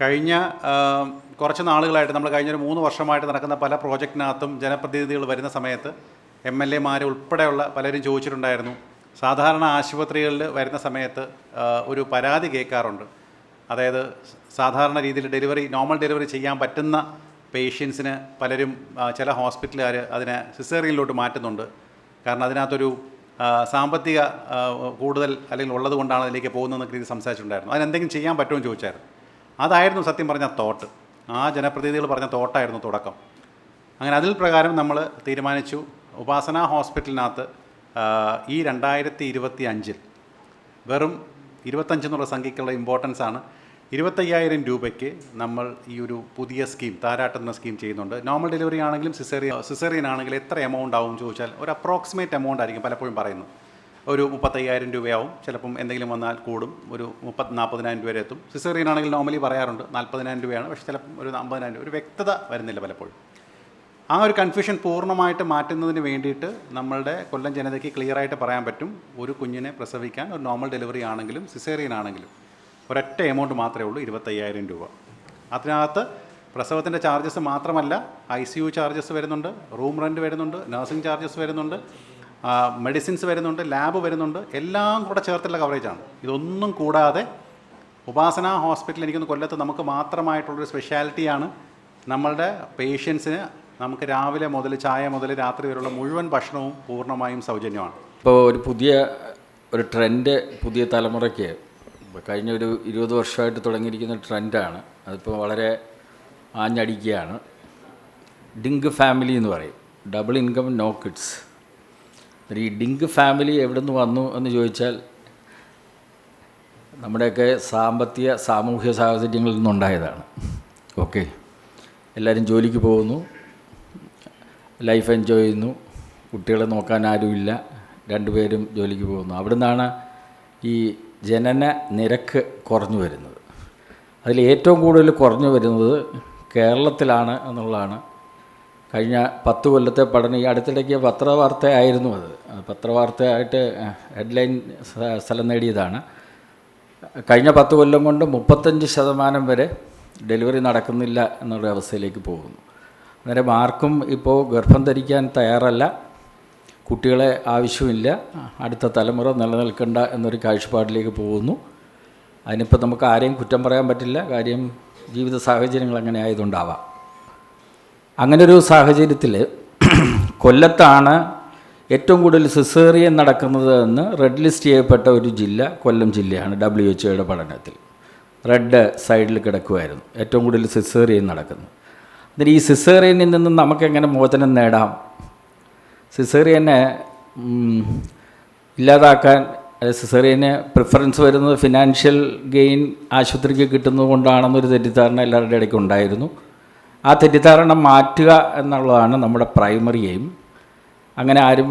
കഴിഞ്ഞ കുറച്ച് നാളുകളായിട്ട് നമ്മൾ കഴിഞ്ഞൊരു മൂന്ന് വർഷമായിട്ട് നടക്കുന്ന പല പ്രോജക്റ്റിനകത്തും ജനപ്രതിനിധികൾ വരുന്ന സമയത്ത് എം എൽ എമാർ ഉൾപ്പെടെയുള്ള പലരും ചോദിച്ചിട്ടുണ്ടായിരുന്നു. സാധാരണ ആശുപത്രികളിൽ വരുന്ന സമയത്ത് ഒരു പരാതി കേൾക്കാറുണ്ട്. അതായത് സാധാരണ രീതിയിൽ ഡെലിവറി നോർമൽ ഡെലിവറി ചെയ്യാൻ പറ്റുന്ന പേഷ്യൻസിന് പലരും ചില ഹോസ്പിറ്റലുകാർ അതിനെ സിസേറിയനിലോട്ട് മാറ്റുന്നുണ്ട്. കാരണം അതിനകത്തൊരു സാമ്പത്തിക കൂടുതൽ അല്ലെങ്കിൽ ഉള്ളത് കൊണ്ടാണ് അതിലേക്ക് പോകുന്നതെന്നൊക്കെ രീതി സംസാരിച്ചിട്ടുണ്ടായിരുന്നു. അതിനെന്തെങ്കിലും ചെയ്യാൻ പറ്റുമെന്ന് ചോദിച്ചായിരുന്നു. അതായിരുന്നു സത്യം പറഞ്ഞ തോട്ട് ആ ജനപ്രതിനിധികൾ പറഞ്ഞ തോട്ടായിരുന്നു തുടക്കം. അങ്ങനെ അതിൽ പ്രകാരം നമ്മൾ തീരുമാനിച്ചു ഉപാസന ഹോസ്പിറ്റലിനകത്ത് ഈ രണ്ടായിരത്തി ഇരുപത്തി അഞ്ചിൽ വെറും ഇരുപത്തഞ്ച് എന്നുള്ള സംഖ്യക്കുള്ള ഇമ്പോർട്ടൻസ് ആണ്. ഇരുപത്തയ്യായിരം രൂപയ്ക്ക് നമ്മൾ ഈ ഒരു പുതിയ സ്കീം താരാട്ടുന്ന സ്കീം ചെയ്യുന്നുണ്ട്. നോർമൽ ഡെലിവറി ആണെങ്കിലും സിസേറിയ സിസേറിയൻ ആണെങ്കിലും എത്ര എമൗണ്ട് ആവും ചോദിച്ചാൽ ഒരു അപ്രോക്സിമേറ്റ് എമൗണ്ട് ആയിരിക്കും പലപ്പോഴും പറയുന്നത് ഒരു മുപ്പത്തയ്യായിരം രൂപയാവും. ചിലപ്പം എന്തെങ്കിലും വന്നാൽ കൂടും. ഒരു മുപ്പത് നാൽപ്പതിനായിരം രൂപ വരെ എത്തും. സിസേറിയൻ ആണെങ്കിൽ നോർമലി പറയാറുണ്ട് നാൽപ്പതിനായിരം രൂപയാണ്. പക്ഷേ ചിലപ്പം ഒരു അമ്പതിനായിരം രൂപ ഒരു വ്യക്തത വരുന്നില്ല പലപ്പോഴും. ആ ഒരു കൺഫ്യൂഷൻ പൂർണമായിട്ട് മാറ്റുന്നതിന് വേണ്ടിയിട്ട് നമ്മളുടെ കൊല്ലം ജനതയ്ക്ക് ക്ലിയർ ആയിട്ട് പറയാൻ പറ്റും. ഒരു കുഞ്ഞിനെ പ്രസവിക്കാൻ ഒരു നോർമൽ ഡെലിവറി ആണെങ്കിലും സിസേറിയൻ ആണെങ്കിലും ഒരൊറ്റ എമൗണ്ട് മാത്രമേ ഉള്ളൂ ഇരുപത്തയ്യായിരം രൂപ. അതിനകത്ത് പ്രസവത്തിന്റെ ചാർജസ് മാത്രമല്ല ഐ സി യു ചാർജസ് വരുന്നുണ്ട് റൂം റെന്റ് വരുന്നുണ്ട് നഴ്സിംഗ് ചാർജസ് വരുന്നുണ്ട് മെഡിസിൻസ് വരുന്നുണ്ട് ലാബ് വരുന്നുണ്ട് എല്ലാം കൂടെ ചേർത്തുള്ള കവറേജാണ് ഇതൊന്നും കൂടാതെ ഉപാസന ഹോസ്പിറ്റൽ എനിക്കൊന്ന് കൊല്ലത്ത് നമുക്ക് മാത്രമായിട്ടുള്ളൊരു സ്പെഷ്യാലിറ്റിയാണ് നമ്മളുടെ പേഷ്യൻസിന് നമുക്ക് രാവിലെ മുതൽ ചായ മുതൽ രാത്രി വരെയുള്ള മുഴുവൻ ഭക്ഷണവും പൂർണമായും സൗജന്യമാണ്. ഇപ്പോൾ ഒരു പുതിയ ഒരു ട്രെൻഡ് പുതിയ തലമുറയ്ക്ക് കഴിഞ്ഞ ഒരു ഇരുപത് വർഷമായിട്ട് തുടങ്ങിയിരിക്കുന്ന ട്രെൻഡാണ് അതിപ്പോൾ വളരെ ആഞ്ഞടിക്കുകയാണ്. ഡിങ്ക് ഫാമിലി എന്ന് പറയും. ഡബിൾ ഇൻകം നോ കിഡ്സ് ഈ ഡിങ്ക് ഫാമിലി എവിടെ നിന്ന് വന്നു എന്ന് ചോദിച്ചാൽ നമ്മുടെയൊക്കെ സാമ്പത്തിക സാമൂഹ്യ സാഹചര്യങ്ങളിൽ നിന്നുണ്ടായതാണ്. ഓക്കെ. എല്ലാവരും ജോലിക്ക് പോകുന്നു. ലൈഫ് എൻജോയ് ചെയ്യുന്നു. കുട്ടികളെ നോക്കാൻ ആരുമില്ല. രണ്ടുപേരും ജോലിക്ക് പോകുന്നു. അവിടെ നിന്നാണ് ഈ ജനന നിരക്ക് കുറഞ്ഞു വരുന്നത്. അതിൽ ഏറ്റവും കൂടുതൽ കുറഞ്ഞു വരുന്നത് കേരളത്തിലാണ് എന്നുള്ളതാണ് കഴിഞ്ഞ പത്ത് കൊല്ലത്തെ പഠനം ഈ അടുത്തിടയ്ക്ക് പത്രവാർത്തയായിരുന്നു അത്. പത്രവാർത്തയായിട്ട് ഹെഡ്ലൈൻ സ്ഥ- സ്ഥലം നേടിയതാണ്. കഴിഞ്ഞ പത്ത് കൊല്ലം കൊണ്ട് മുപ്പത്തഞ്ച് ശതമാനം വരെ ഡെലിവറി നടക്കുന്നില്ല എന്നൊരു അവസ്ഥയിലേക്ക് പോകുന്നു. അന്നേരം ആർക്കും ഇപ്പോൾ ഗർഭം ധരിക്കാൻ തയ്യാറല്ല. കുട്ടികളെ ആവശ്യമില്ല. അടുത്ത തലമുറ നിലനിൽക്കേണ്ട എന്നൊരു കാഴ്ചപ്പാടിലേക്ക് പോകുന്നു. അതിനിപ്പോൾ നമുക്ക് ആരെയും കുറ്റം പറയാൻ പറ്റില്ല. കാര്യം ജീവിത സാഹചര്യങ്ങൾ അങ്ങനെ ആയതുകൊണ്ടാവാം. അങ്ങനെ ഒരു സാഹചര്യത്തിൽ കൊല്ലത്താണ് ഏറ്റവും കൂടുതൽ സിസേറിയൻ നടക്കുന്നത് എന്ന് റെഡ് ലിസ്റ്റ് ചെയ്യപ്പെട്ട ഒരു ജില്ല കൊല്ലം ജില്ലയാണ് ഡബ്ല്യു എച്ച് ഒയുടെ പഠനത്തിൽ. റെഡ് സൈഡിൽ കിടക്കുമായിരുന്നു ഏറ്റവും കൂടുതൽ സിസേറിയൻ നടക്കുന്നു എന്നിട്ട് ഈ സിസേറിയനിൽ നിന്ന് നമുക്കെങ്ങനെ മോചനം നേടാം? സിസേറിയനെ ഇല്ലാതാക്കാൻ സിസേറിയന് പ്രിഫറൻസ് വരുന്നത് ഫിനാൻഷ്യൽ ഗെയിൻ ആശുപത്രിക്ക് കിട്ടുന്നത് കൊണ്ടാണെന്നൊരു തെറ്റിദ്ധാരണ എല്ലാവരുടെ ഇടയ്ക്ക് ഉണ്ടായിരുന്നു. ആ തെറ്റിദ്ധാരണ മാറ്റുക എന്നുള്ളതാണ് നമ്മുടെ പ്രൈമറി എയിം അങ്ങനെ ആരും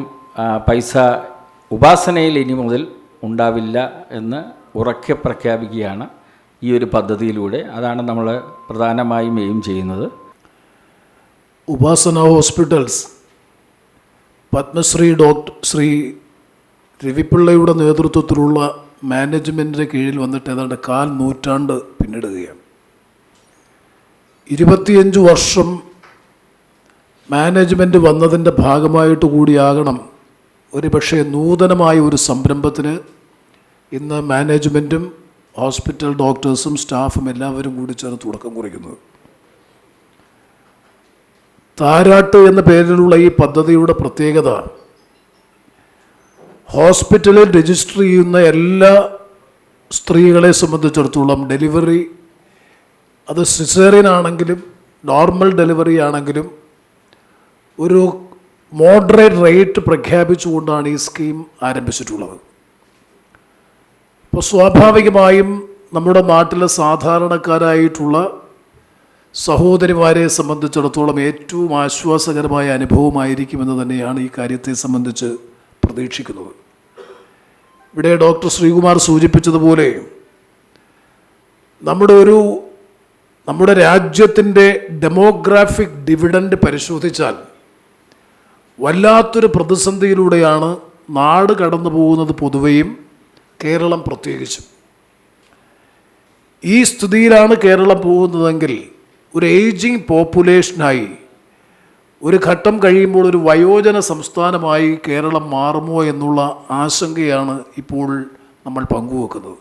പൈസ ഉപാസനയിൽ ഇനി മുതൽ ഉണ്ടാവില്ല എന്ന് ഉറക്കെ പ്രഖ്യാപിക്കുകയാണ് ഈ ഒരു പദ്ധതിയിലൂടെ. അതാണ് നമ്മൾ പ്രധാനമായും എയിം ചെയ്യുന്നത്. ഉപാസന ഹോസ്പിറ്റൽസ്. പത്മശ്രീ ഡോക്ടർ ശ്രീ രവിപിള്ളയുടെ നേതൃത്വത്തിലുള്ള മാനേജ്മെന്റിന്റെ കീഴിൽ വന്നിട്ട് ഏതാണ്ട് കാൽ നൂറ്റാണ്ട് പിന്നിടുകയാണ്. ഇരുപത്തിയഞ്ച് വർഷം മാനേജ്മെന്റ് വന്നതിന്റെ ഭാഗമായിട്ട് കൂടിയാകണം. ഒരു പക്ഷേ നൂതനമായ ഒരു സംരംഭത്തിന് ഇന്ന് മാനേജ്മെന്റും ഹോസ്പിറ്റൽ ഡോക്ടേഴ്സും സ്റ്റാഫും എല്ലാവരും കൂടി ചേർന്ന് തുടക്കം കുറിക്കുന്നത് താരാട്ട് എന്ന പേരിലുള്ള ഈ പദ്ധതിയുടെ പ്രത്യേകത ഹോസ്പിറ്റലിൽ രജിസ്റ്റർ ചെയ്യുന്ന എല്ലാ സ്ത്രീകളെ സംബന്ധിച്ചിടത്തോളം ഡെലിവറി അത് സിസേറിയൻ ആണെങ്കിലും നോർമൽ ഡെലിവറി ആണെങ്കിലും ഒരു മോഡറേറ്റ് റേറ്റ് പ്രഖ്യാപിച്ചുകൊണ്ടാണ് ഈ സ്കീം ആരംഭിച്ചിട്ടുള്ളത്. അപ്പോൾ സ്വാഭാവികമായും നമ്മുടെ നാട്ടിലെ സാധാരണക്കാരായിട്ടുള്ള സഹോദരിമാരെ സംബന്ധിച്ചിടത്തോളം ഏറ്റവും ആശ്വാസകരമായ അനുഭവമായിരിക്കുമെന്ന് തന്നെയാണ് ഈ കാര്യത്തെ സംബന്ധിച്ച് പ്രതീക്ഷിക്കുന്നത്. ഇവിടെ ഡോക്ടർ ശ്രീകുമാർ സൂചിപ്പിച്ചതുപോലെ നമ്മുടെ ഒരു നമ്മുടെ രാജ്യത്തിന്റെ ഡെമോഗ്രാഫിക് ഡിവിഡൻഡ് പരിശോധിച്ചാൽ വല്ലാത്തൊരു പ്രതിസന്ധിയിലൂടെയാണ് നാട് കടന്നു പോകുന്നത് പൊതുവെയും കേരളം പ്രത്യേകിച്ചും. ഈ സ്ഥിതിയിലാണ് കേരളം പോകുന്നതെങ്കിൽ ഒരു ഏജിങ് പോപ്പുലേഷനായി ഒരു ഘട്ടം കഴിയുമ്പോൾ ഒരു വയോജന സംസ്ഥാനമായി കേരളം മാറുമോ എന്നുള്ള ആശങ്കയാണ് ഇപ്പോൾ നമ്മൾ പങ്കുവെക്കുന്നത്.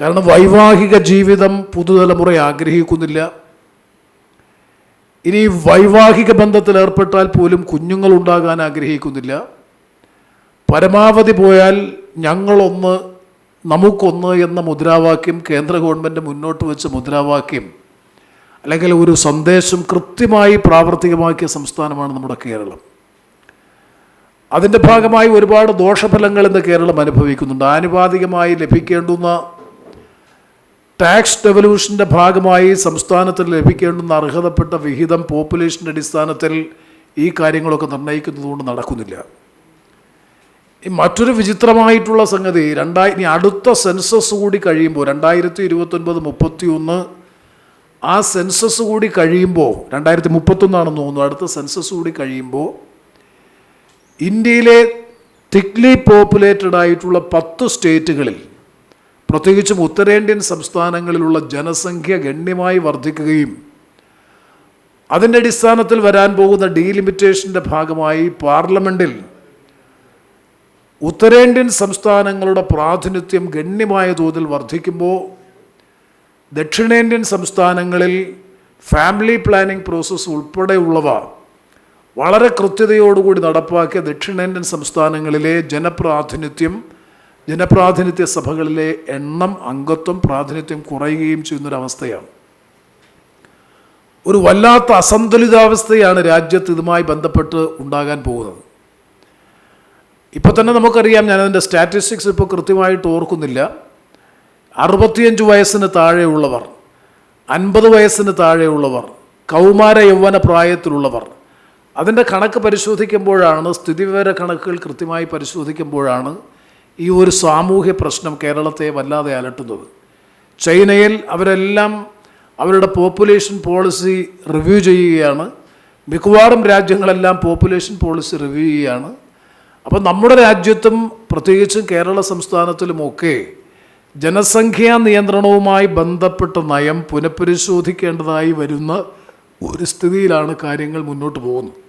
കാരണം വൈവാഹിക ജീവിതം പുതുതലമുറ ആഗ്രഹിക്കുന്നില്ല. ഇനി വൈവാഹിക ബന്ധത്തിൽ ഏർപ്പെട്ടാൽ പോലും കുഞ്ഞുങ്ങൾ ഉണ്ടാകാൻ ആഗ്രഹിക്കുന്നില്ല. പരമാവധി പോയാൽ ഞങ്ങളൊന്ന് നമുക്കൊന്ന് എന്ന മുദ്രാവാക്യം കേന്ദ്ര ഗവൺമെന്റ് മുന്നോട്ട് വെച്ച മുദ്രാവാക്യം അല്ലെങ്കിൽ ഒരു സന്ദേശം കൃത്യമായി പ്രാവർത്തികമാക്കിയ സംസ്ഥാനമാണ് നമ്മുടെ കേരളം. അതിന്റെ ഭാഗമായി ഒരുപാട് ദോഷഫലങ്ങൾ ഇന്ന് കേരളം അനുഭവിക്കുന്നുണ്ട്. ആനുപാതികമായി ലഭിക്കേണ്ടുന്ന ടാക്സ് ഡെവല്യൂഷന്റെ ഭാഗമായി സംസ്ഥാനത്തിന് ലഭിക്കേണ്ടുന്ന അർഹതപ്പെട്ട വിഹിതം പോപ്പുലേഷന്റെ അടിസ്ഥാനത്തിൽ ഈ കാര്യങ്ങളൊക്കെ നിർണയിക്കുന്നതുകൊണ്ട് നടക്കുന്നില്ല. മറ്റൊരു വിചിത്രമായിട്ടുള്ള സംഗതി രണ്ടായി ഇനി അടുത്ത സെൻസസ് കൂടി കഴിയുമ്പോൾ രണ്ടായിരത്തി ഇരുപത്തൊൻപത് മുപ്പത്തി ഒന്ന് ആ സെൻസസ് കൂടി കഴിയുമ്പോൾ രണ്ടായിരത്തി മുപ്പത്തൊന്നാണെന്ന് തോന്നുന്നു അടുത്ത സെൻസസ് കൂടി കഴിയുമ്പോൾ ഇന്ത്യയിലെ തിക്ലി പോപ്പുലേറ്റഡ് ആയിട്ടുള്ള പത്ത് സ്റ്റേറ്റുകളിൽ പ്രത്യേകിച്ചും ഉത്തരേന്ത്യൻ സംസ്ഥാനങ്ങളിലുള്ള ജനസംഖ്യ ഗണ്യമായി വർദ്ധിക്കുകയും അതിന്റെ അടിസ്ഥാനത്തിൽ വരാൻ പോകുന്ന ഡീലിമിറ്റേഷന്റെ ഭാഗമായി പാർലമെന്റിൽ ഉത്തരേന്ത്യൻ സംസ്ഥാനങ്ങളുടെ പ്രാതിനിധ്യം ഗണ്യമായ തോതിൽ വർദ്ധിക്കുമ്പോൾ ദക്ഷിണേന്ത്യൻ സംസ്ഥാനങ്ങളിൽ ഫാമിലി പ്ലാനിംഗ് പ്രോസസ്സ് ഉൾപ്പെടെയുള്ളവ വളരെ കൃത്യതയോടുകൂടി നടപ്പാക്കിയ ദക്ഷിണേന്ത്യൻ സംസ്ഥാനങ്ങളിലെ ജനപ്രാതിനിധ്യം ജനപ്രാതിനിധ്യ സഭകളിലെ എണ്ണം അംഗത്വം പ്രാതിനിധ്യം കുറയുകയും ചെയ്യുന്നൊരവസ്ഥയാണ്. ഒരു വല്ലാത്ത അസന്തുലിതാവസ്ഥയാണ് രാജ്യത്ത് ഇതുമായി ബന്ധപ്പെട്ട് ഉണ്ടാകാൻ പോകുന്നത്. ഇപ്പോൾ തന്നെ നമുക്കറിയാം ഞാനതിന്റെ സ്റ്റാറ്റിസ്റ്റിക്സ് ഇപ്പോൾ കൃത്യമായിട്ട് ഓർക്കുന്നില്ല. അറുപത്തിയഞ്ച് വയസ്സിന് താഴെയുള്ളവർ അൻപത് വയസ്സിന് താഴെയുള്ളവർ കൗമാര യൗവന പ്രായത്തിലുള്ളവർ അതിന്റെ കണക്ക് പരിശോധിക്കുമ്പോഴാണ് സ്ഥിതിവിവര കണക്കുകൾ കൃത്യമായി പരിശോധിക്കുമ്പോഴാണ് ഈ ഒരു സാമൂഹ്യ പ്രശ്നം കേരളത്തെ വല്ലാതെ അലട്ടുന്നത്. ചൈനയിൽ അവരെല്ലാം അവരുടെ പോപ്പുലേഷൻ പോളിസി റിവ്യൂ ചെയ്യുകയാണ്. മിക്കവാറും രാജ്യങ്ങളെല്ലാം പോപ്പുലേഷൻ പോളിസി റിവ്യൂ ചെയ്യുകയാണ്. അപ്പോൾ നമ്മുടെ രാജ്യത്തും പ്രത്യേകിച്ചും കേരള സംസ്ഥാനത്തിലുമൊക്കെ ജനസംഖ്യാ നിയന്ത്രണവുമായി ബന്ധപ്പെട്ട നയം പുനഃപരിശോധിക്കേണ്ടതായി വരുന്ന ഒരു സ്ഥിതിയിലാണ് കാര്യങ്ങൾ മുന്നോട്ട് പോകുന്നത്.